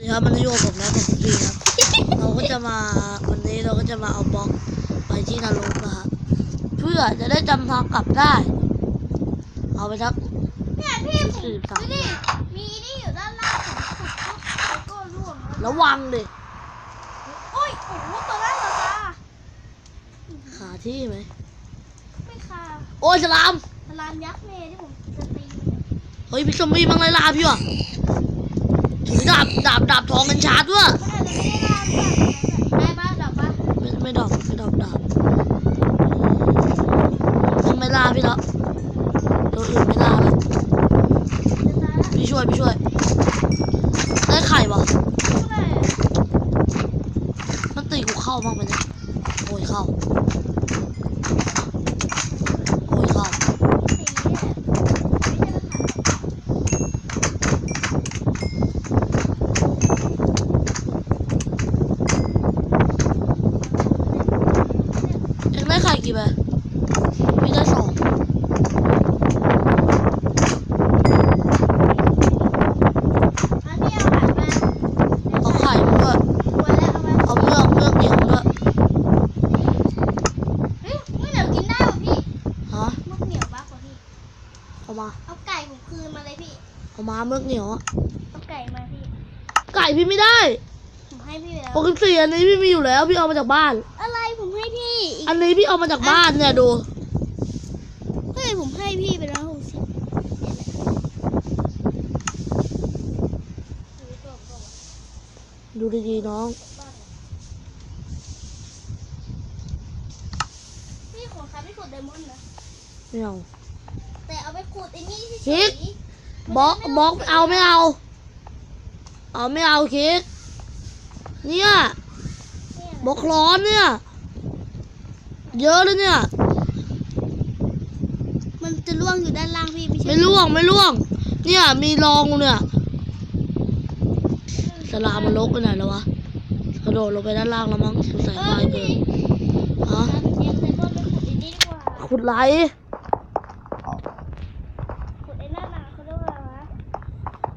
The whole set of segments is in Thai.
สวัสดีครับมันอยู่กับผมนะผมพี่ครับเราก็จะมาวันนี้เราก็จะมาเอาบล็อกไปที่นรกนะครับเพื่อจะได้จำทางกลับได้ เอาไปสักเนี่ยพี่ผมสี่สามดูดิมีนี่อยู่ด้านล่างผมขุดปุ๊บแล้วก็ร่วงแล้วระวังดิโอ้ยโอ้โหตัวนั้นเหรอคะขาที่ไหมไม่ค่ะโอ้ยสลามสลามยักษ์เมย์ที่ผมจะตีเฮ้ยพี่ซอมบี้มังไล่ล่าพี่ว่ะ ถือดาบดาบดาบทองกันชาร์จด้วยมันอาจจะไม่ได้ล่าหรือเปล่าได้ปะดับปะไม่ไม่ดอกไม่ดอกดาบยังไม่ล่าพี่แล้วตัวอื่นไม่ล่าแล้วจะตายละพี่ช่วยพี่ช่วยได้ไข่ปะเท่าไหร่มันตีกูเข้าบ้างไหมเนี่ยโอ้ยเข้าโอ้ยเข้า สีเนี่ยไม่ใช่ปัญหา เอ็งได้ไข่กี่ใบพี่ได้สอง อันนี้เอาหันมา เอาไข่มาด้วย ตัวแล้วเอาไว้ เอาเมือกเมือกเหนียวมาด้วย เฮ้ยมึงเหนียวกินได้ป่ะพี่ ฮะ มึงเหนียวบ้ากว่าพี่ เอา มา เอาไก่ผมคืนมาเลยพี่ เอามาเมือกเหนียวอะเอาไก่มาพี่ ไก่พี่ไม่ได้ผมให้พี่ไปแล้วปกติอันนี้พี่มีอยู่แล้ว พี่เอามาจากบ้าน อะไรผมให้พี่อีกอันนี้พี่เอามาจากบ้านเนี่ยดู เฮ้ยผมให้พี่ไปแล้วหกสิบดูดีๆน้อง พี่ขอครับพี่ขุดไดมอนด์นะไม่เอา แต่เอาไปขุด ไอ้นี่พริเฉกยบล็อกบล็อกเอาไม่เอา เอาไม่เอาคิกเนี่ยๆเนี่ยบล็อกร้อนเนี่ย เยอะเลยเนี่ย มันจะล่วงอยู่ด้านล่างพี่ไม่ใช่ไม่ล่วงไม่ล่วง เนี่ยมีรองเนี่ยสลามมันลกไปไหนแล้ววะกระโดดลงไปด้านล่างแล้วมั้งสงสัยเอตาอยเกิพี่นฮะครับเดี๋ยวไดมอนด์ไปขุดไอ้นี่ดีกว่าขุดไหล ขุดไอ้นั่นน่ะเขาเรียกว่าอะไรวะ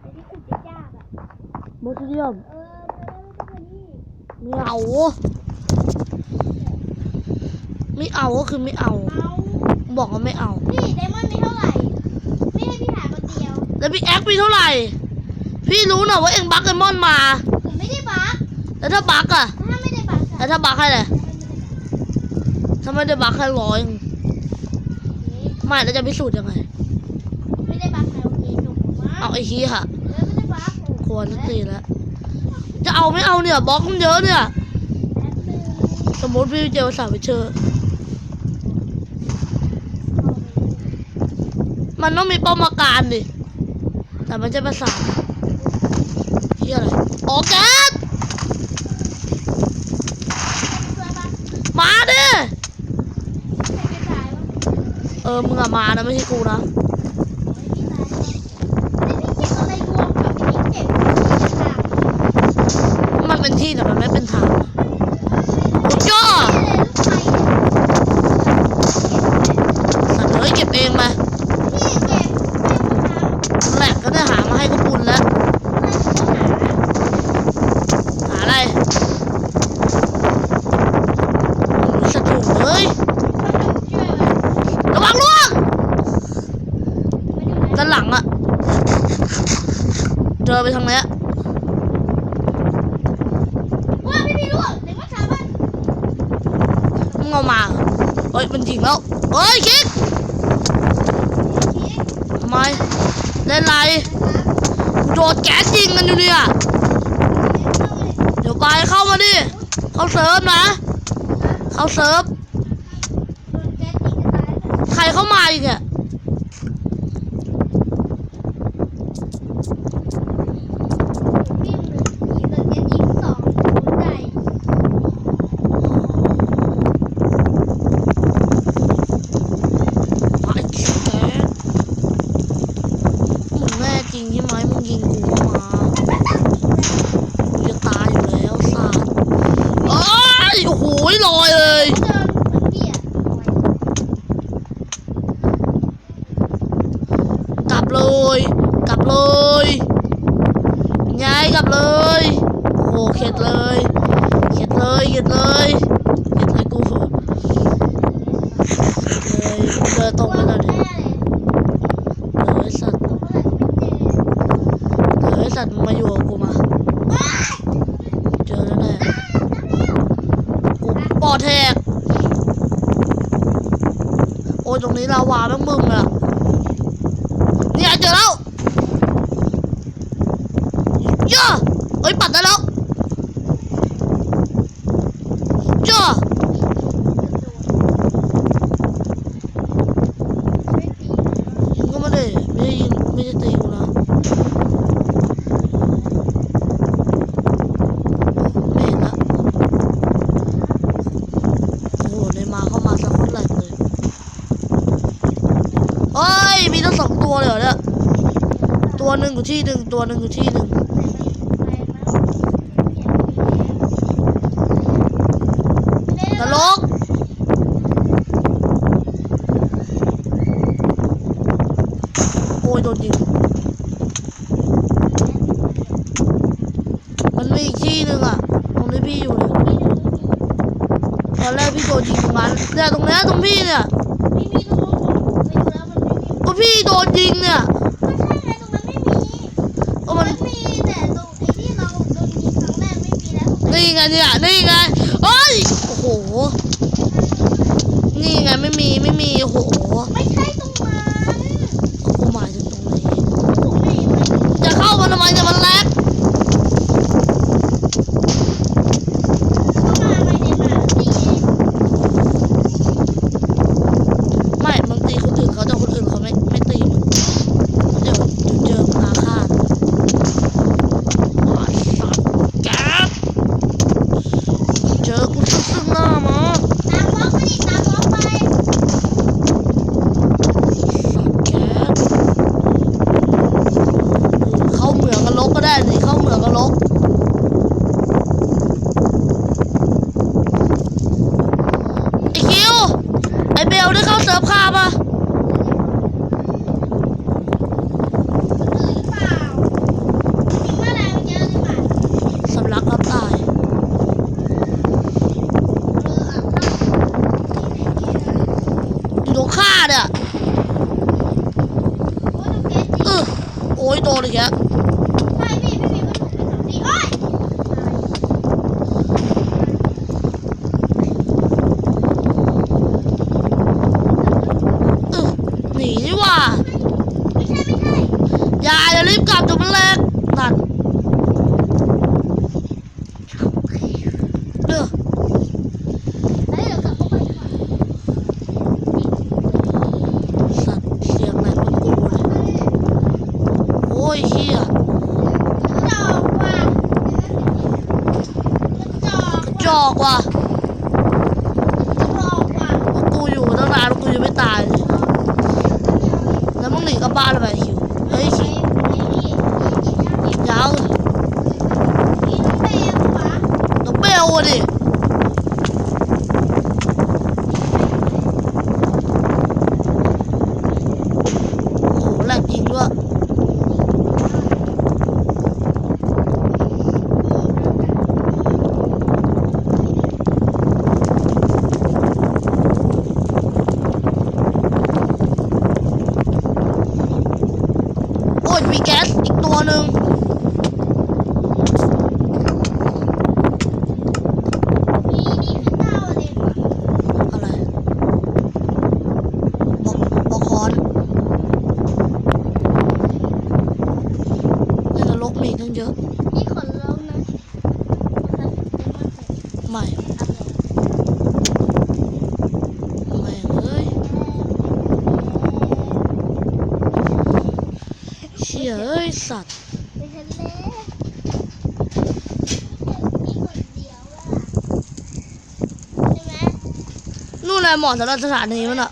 ไอ้ที่ขุดยากๆอะ โมซิ เดียมเออไม่ได้ไม่ใช่นี่ไม่เอา ไม่เอาก็คือไม่เอาเอา บอกว่าไม่เอา พี่ไดมอนด์มีเท่าไหร่ ไม่ให้พี่หาคนเดียว แล้วพี่แอ็กมีเท่าไหร่ พี่รู้นะว่าเอ็งบักไอมอนมา ผมไม่ได้บักแล้วถ้าบักอะถ้าไม่ได้บักแล้อะวถ้าบักให้เลยถ้าไม่ได้บักให้ร้อยไม่แล้วจะพิสูจน์ยังไง ไม่ได้บักนะโอเคจบผมว่าเอาไอ้ขี้ค่ะเออไม่ได้บักโอ้โหควรนักตีแล้ว จะเอาไม่เอาเนี่ยบล็อกมันเยอะเนี่ย สมมติพี่เจอสาวไปเชอร์มันต้องมีป้อมาการดิ แต่มันจะประสานเฮียอะไรอ๋อแก๊สเสื้อปะมาดิใส่กระจายเออ มึงอะมานะ ไม่ใช่กูนะ โอ้ยพี่ตายแล้วนี่พี่เก็บอะไรรวมกับพี่เก็บที่กระจาย มัน เป็นที่แต่มันไม่เป็นทางลูกย่อ นี่เลยลูกไข่ สัตว์เอ้ยเก็บเองไป พี่เก็บให้ผมทำ แหลกก็ได้หามาให้ก็บุญแล้ว หาอะไรสัตว์เอ้ย ระวังล่วงด้านหลังอะเจอไปทางเนี้ย ว่าพี่พี่ลูกเด็กมาถามว่า มึงเอามาเฮ้ยมันยิงแล้วเฮ้ยคิกทำไมเล่นไรโดดแก๊สยิงกันอยู่เนี่ยเดี๋ยวไปเข้ามาดิเข้าเซิร์ฟนะเข้าเซิร์ฟใครเข้ามาอีกเนี่ย หนึ่งกูที่หนึ่งตัวหนึ่งกูที่หนึ่งตลกโอ้ยโดนยิงมันมีอีกที่หนึ่งอะตรงนี้พี่อยู่เยตอนแรกพี่โดนยิงตรงนั้นแต่ตรงนี้ตรงพี่เนี่ยก็พี่โดนยิงเนี่ย เนี่ยนี่ไงเอ้ยโอ้โห นี่ไงไม่มีไม่มีโอ้โหไม่ใช่ตรงนั้นกูหมายถึงตรงไหนจะเข้ามาทำไมจะมันแลก ഓടുക blah. on him. ัตว์นู่นเลยเหมอะสำหรับสถานีมันอะ